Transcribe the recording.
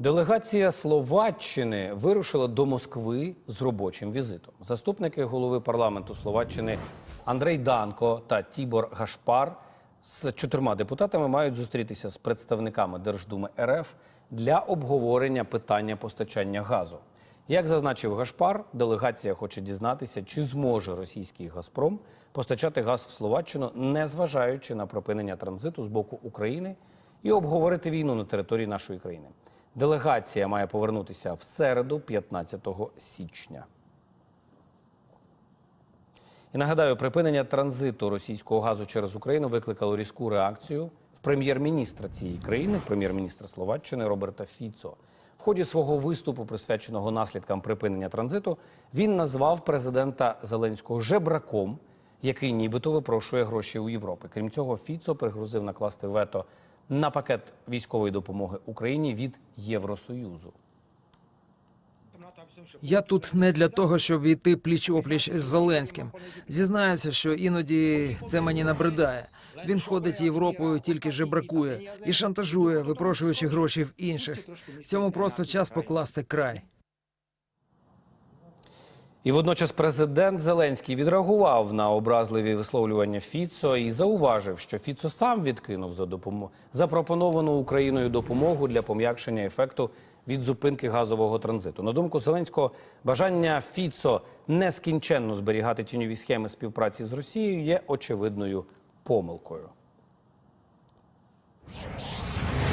Делегація Словаччини вирушила до Москви з робочим візитом. Заступники голови парламенту Словаччини Андрей Данко та Тібор Гашпар з чотирма депутатами мають зустрітися з представниками Держдуми РФ для обговорення питання постачання газу. Як зазначив Гашпар, делегація хоче дізнатися, чи зможе російський Газпром постачати газ в Словаччину, незважаючи на припинення транзиту з боку України, і обговорити війну на території нашої країни. Делегація має повернутися в середу, 15 січня. І нагадаю, припинення транзиту російського газу через Україну викликало різку реакцію в прем'єр-міністра цієї країни, в прем'єр-міністра Словаччини Роберта Фіцо. В ході свого виступу, присвяченого наслідкам припинення транзиту, він назвав президента Зеленського жебраком, який нібито випрошує гроші у Європи. Крім цього, Фіцо пригрозив накласти вето на пакет військової допомоги Україні від Євросоюзу. Я тут не для того, щоб йти пліч опліч з Зеленським. Зізнаюся, що іноді це мені набридає. Він ходить Європою, тільки жебракує і шантажує, випрошуючи гроші в інших. Цьому просто час покласти край. І водночас президент Зеленський відреагував на образливі висловлювання Фіцо і зауважив, що Фіцо сам відкинув за допомогу запропоновану Україною допомогу для пом'якшення ефекту від зупинки газового транзиту. На думку Зеленського, бажання Фіцо нескінченно зберігати тіньові схеми співпраці з Росією є очевидною помилкою.